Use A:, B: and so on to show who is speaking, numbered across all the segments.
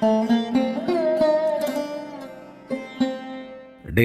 A: டே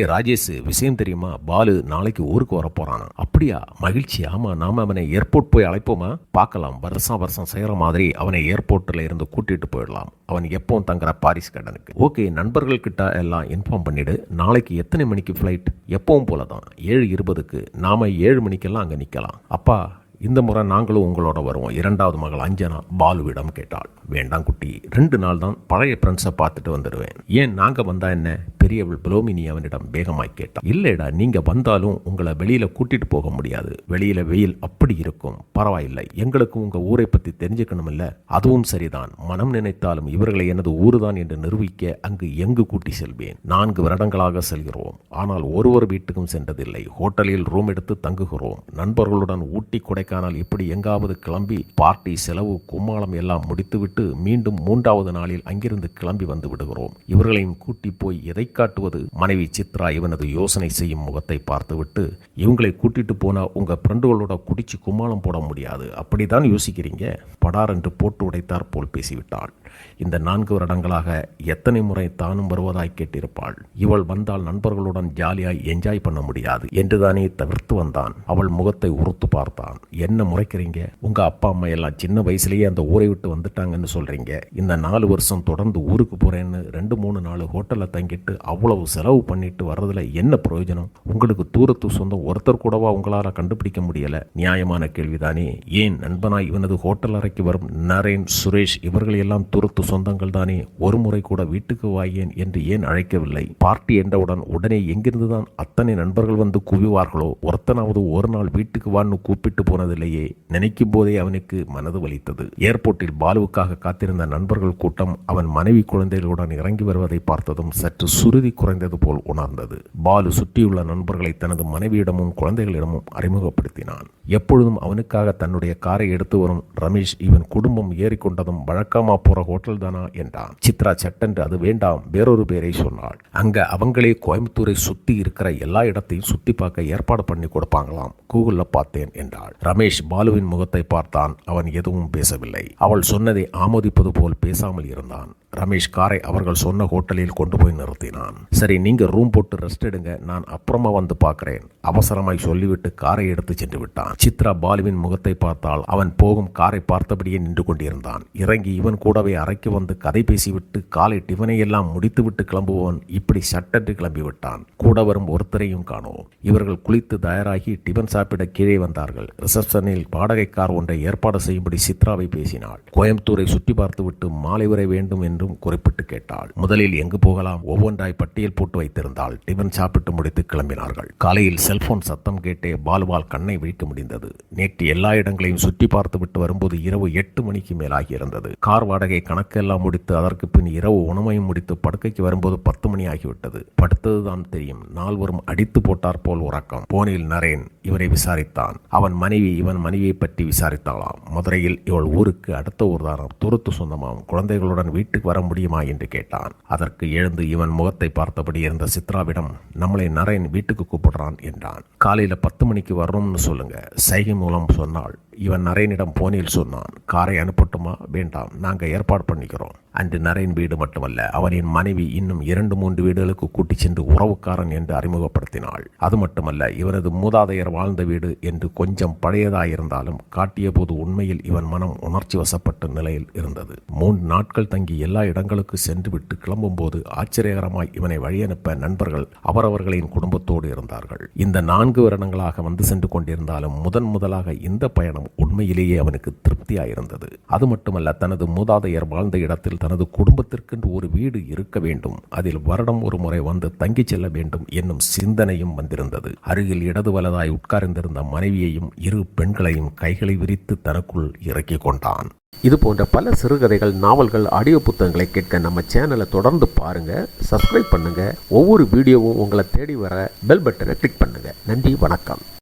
A: ராஜேஷ் விஷயம் தெரியுமா? பாலு நாளைக்கு ஊருக்கு வர போறானா அப்படியா? மகிழ்ச்சி. ஆமா நாம அவனை ஏர்போர்ட் போய் அழைப்போமா? பார்க்கலாம். வருஷம் வருஷம் செய்யற மாதிரி அவனை ஏர்போர்ட்ல இருந்து கூட்டிட்டு போயிடலாம். அவன் எப்பவும் தங்குற பாரிஸ் கடனுக்கு ஓகே நண்பர்கள் கிட்ட எல்லாம் இன்ஃபார்ம் பண்ணிடு. நாளைக்கு எத்தனை மணிக்கு ஃப்ளைட் எப்பவும் போல தான் ஏழு இருபதுக்கு நாம ஏழு மணிக்கெல்லாம் அங்கே நிற்கலாம் அப்பா இந்த முறை நாங்களும் உங்களோட வருவோம். இரண்டாவது மகள் அஞ்சனா பாலுவிடம் கேட்டாள். வேண்டாம் குட்டி ரெண்டு நாள் தான் பழைய ஃப்ரெண்ட்ஸை பார்த்துட்டு வந்துடுவேன் ஏன் நாங்கள் வந்தால் என்ன? பெரியவள் புலோமினி அவனிடம் வேகமாய் கேட்டான் இல்லைடா நீங்கள் வந்தாலும் உங்களை வெளியில் கூட்டிட்டு போக முடியாது. வெளியில் வெயில் அப்படி இருக்கும். பரவாயில்லை. எங்களுக்கும் உங்கள் ஊரை பற்றி தெரிஞ்சுக்கணும் இல்ல அதுவும் சரிதான். மனம் நினைத்தாலும் இவர்களை எனது ஊருதான் என்று நிரூபிக்க அங்கு எங்கு கூட்டி செல்வேன். நான்கு வருடங்களாக செல்கிறோம். ஆனால் ஒருவர் வீட்டுக்கும் சென்றதில்லை. ஹோட்டலில் ரூம் எடுத்து தங்குகிறோம். நண்பர்களுடன் ஊட்டி கொடைக்கானல் இப்படி எங்காவது கிளம்பி பார்ட்டி செலவு கும்மாளம் எல்லாம் முடித்துவிட்டு மீண்டும் மூன்றாவது நாளில் அங்கிருந்து கிளம்பி வந்து விடுகிறோம். இவர்களையும் கூட்டி போய் எதை காட்டுவது மனைவி சித்ரா இவனது யோசனை செய்யும் முகத்தை பார்த்துவிட்டு இவங்களை கூட்டிட்டு போனா உங்க ஃப்ரெண்டுகளோட குடிச்சு கும்மாளம் போட முடியாது. அப்படிதான் யோசிக்கிறீங்க? படார் என்று போட்டு உடைத்தார் போல் பேசிவிட்டாள். இந்த நான்கு வருடங்களாக எத்தனை முறை தானும் வருவதாய் கேட்டிருப்பாள். இவள் வந்தால் நண்பர்களுடன் ஜாலியாய் என்ஜாய் பண்ண முடியாது. என்றுதானே தவிர்த்து வந்தான். அவள் முகத்தை உறுத்து பார்த்தான். என்ன முறைக்கிறீங்க? உங்க அப்பா அம்மா எல்லாம் சின்ன வயசுலயே அந்த ஊரை விட்டு வந்துட்டாங்கன்னு சொல்றீங்க. இந்த நாலு வருஷம் தொடர்ந்து ஊருக்கு போறேன்னு ரெண்டு மூணு நாள் ஹோட்டல்ல தங்கிட்டு அவ்வளவு செலவு பண்ணிட்டு வர்றதுல என்ன பிரயோஜனம்? உங்களுக்கு தூரத்து சொந்தம் ஒருத்தர் கூடவா உங்களால் கண்டுபிடிக்க முடியலை? நியாயமான கேள்விதானே. ஏன் நண்பனாய் இவனது ஹோட்டல் அறைக்கு வரும் நரேன் சுரேஷ் இவர்கள் எல்லாம் தூரத்து சொந்தங்கள் தானே? ஒரு முறை கூட வீட்டுக்கு வாயேன் என்று ஏன் அழைக்கவில்லை? பார்ட்டி என்றவுடன் உடனே எங்கிருந்துதான் அத்தனை நண்பர்கள் வந்து குவிவார்களோ? ஒருத்தனாவது ஒரு நாள் வீட்டுக்கு வான்னு கூப்பிட்டு போனதில்லையே. நினைக்கும் போதே அவனுக்கு மனது வலித்தது. ஏர்போர்ட்டில் பாலுவுக்காக காத்திருந்த நண்பர்கள் கூட்டம் அவன் மனைவி குழந்தைகளுடன் இறங்கி வருவதை பார்த்ததும் சற்று உறுதி குறைந்தது போல் உணர்ந்தது. பாலு சுற்றியுள்ள நண்பர்களை தனது மனைவியிடமும் குழந்தைகளிடமும் அறிமுகப்படுத்தினான். எப்பொழுதும் அவனுக்காக தன்னுடைய காரை எடுத்து வரும் ரமேஷ் இவன் குடும்பம் ஏறிக்கொண்டதும் வழக்கமா போற ஹோட்டல் தானா என்றான். சித்ரா சட்டென்று அது வேண்டாம் வேறொரு பேரை சொன்னாள். அங்க அவங்களே கோயம்புத்தூரை சுத்தி இருக்கிற எல்லா இடத்தையும் சுத்தி பார்க்க ஏற்பாடு பண்ணி கொடுப்பாங்களாம். கூகுள்ல பார்த்தேன் என்றாள். ரமேஷ் பாலுவின் முகத்தை பார்த்தான். அவன் எதுவும் பேசவில்லை. அவள் சொன்னதை ஆமோதிப்பது போல் பேசாமல் இருந்தான். ரமேஷ் காரை அவர்கள் சொன்ன ஹோட்டலில் கொண்டு போய் நிறுத்தினான். சரி நீங்க ரூம் போட்டு ரெஸ்ட் எடுங்க. நான் அப்புறமா வந்து பார்க்கிறேன். அவசரமாய் சொல்லிவிட்டு காரை எடுத்து சென்று விட்டான். சித்ரா பாலுவின் முகத்தை பார்த்தால் அவன் போகும் காரை பார்த்தபடியே நின்று கொண்டிருந்தான். இறங்கி இவன் கூடவே அறைக்கு வந்து கதை பேசிவிட்டு காலை டிஃபனை எல்லாம் முடித்துவிட்டு கிளம்புபவன் இப்படி சட்டென்று கிளம்பிவிட்டான் கூட வரும் ஒருத்தரையும் காணோம். இவர்கள் குளித்து தயாராகி டிஃபன் சாப்பிட கீழே வந்தார்கள். ரிசப்ஷனில் வாடகை கார் ஒன்றை ஏற்பாடு செய்யும்படி சித்ராவை பேசினாள். கோயம்புத்தூரை சுற்றி பார்த்துவிட்டு மாலை வர வேண்டும் என்றும் குறிப்பிட்டு கேட்டாள். முதலில் எங்கு போகலாம்? ஒவ்வொன்றாய் பட்டியல் போட்டு வைத்திருந்தால் டிஃபன் சாப்பிட்டு முடித்து கிளம்பினார்கள். காலையில் செல்போன் சத்தம் கேட்டே பாலுவால் கண்ணை விழிக்க முடிந்தது. நேற்று எல்லா இடங்களையும் சுற்றி பார்த்துவிட்டு வரும்போது இரவு எட்டு மணிக்கு மேலாகி இருந்தது. கார் வாடகை கணக்கெல்லாம் முடித்து அதற்கு பின் இரவு உணவையும் முடித்து படுக்கைக்கு வரும்போது பத்து மணி ஆகிவிட்டது. படுத்ததுதான் தெரியும். நால்வரும் அடித்து போட்டார் போல் உறக்கம். போனில் நரேன் இவரை விசாரித்தான். அவன் மனைவி இவன் மனைவியை பற்றி விசாரித்தாளாம். மதுரையில் இவள் ஊருக்கு அடுத்த ஊர்தானம் துருத்து சொந்தமாம். குழந்தைகளுடன் வீட்டுக்கு வர முடியுமா என்று கேட்டான். அதற்கு எழுந்து இவன் முகத்தை பார்த்தபடி இருந்த சித்ராவிடம் நம்மளை நரேன் வீட்டுக்கு கூப்பிடுறான் என்றான். காலையில் பத்து மணிக்கு வரணும்னு சொல்லுங்கள் சைகை மூலம் சொன்னாள் இவன் நரேனிடம் போனில் சொன்னான் காரை அனுப்பட்டுமா? வேண்டாம் நாங்கள் ஏற்பாடு பண்ணிக்கிறோம். அன்று நரேன் வீடு மட்டுமல்ல அவனின் மனைவி இன்னும் இரண்டு மூன்று வீடுகளுக்கு கூட்டிச் சென்று உறவுக்காரன் என்று அறிமுகப்படுத்தினாள். அது மட்டுமல்ல இவனது மூதாதையர் வாழ்ந்த வீடு என்று கொஞ்சம் பழையதாயிருந்தாலும் காட்டிய போது உண்மையில் இவன் மனம் உணர்ச்சி வசப்பட்ட நிலையில் இருந்தது. மூன்று நாட்கள் தங்கி எல்லா இடங்களுக்கு சென்று விட்டு கிளம்பும்போது ஆச்சரியகரமாய் இவனை வழியனுப்ப நண்பர்கள் அவரவர்களின் குடும்பத்தோடு இருந்தார்கள். இந்த நான்கு வருடங்களாக வந்து சென்று கொண்டிருந்தாலும் முதன் முதலாக இந்த பயணம் உண்மையிலேயே அவனுக்கு திருப்தியாயிருந்தது. அது மட்டுமல்ல தனது மூதாதையர் வாழ்ந்த இடத்தில் தனது குடும்பத்திற்கென்று ஒரு வீடு இருக்க வேண்டும். அதில் வருடம் ஒரு முறை வந்து தங்கிச் செல்ல வேண்டும் என்னும் சிந்தனையும் வந்திருந்தது. அருகில் இடது வலதாய் உட்கார்ந்திருந்த மனைவியையும் இரு பெண்களையும் கைகளை விரித்து தனக்குள் இறக்கிக் கொண்டான். இது போன்ற பல சிறுகதைகள் நாவல்கள் ஆடியோ புத்தகங்களை கேட்க நம்ம சேனலை தொடர்ந்து பாருங்க சப்ஸ்கிரைப் பண்ணுங்கள் ஒவ்வொரு வீடியோவும் உங்களை தேடி வர பெல் பட்டனை கிளிக் பண்ணுங்க. நன்றி வணக்கம்.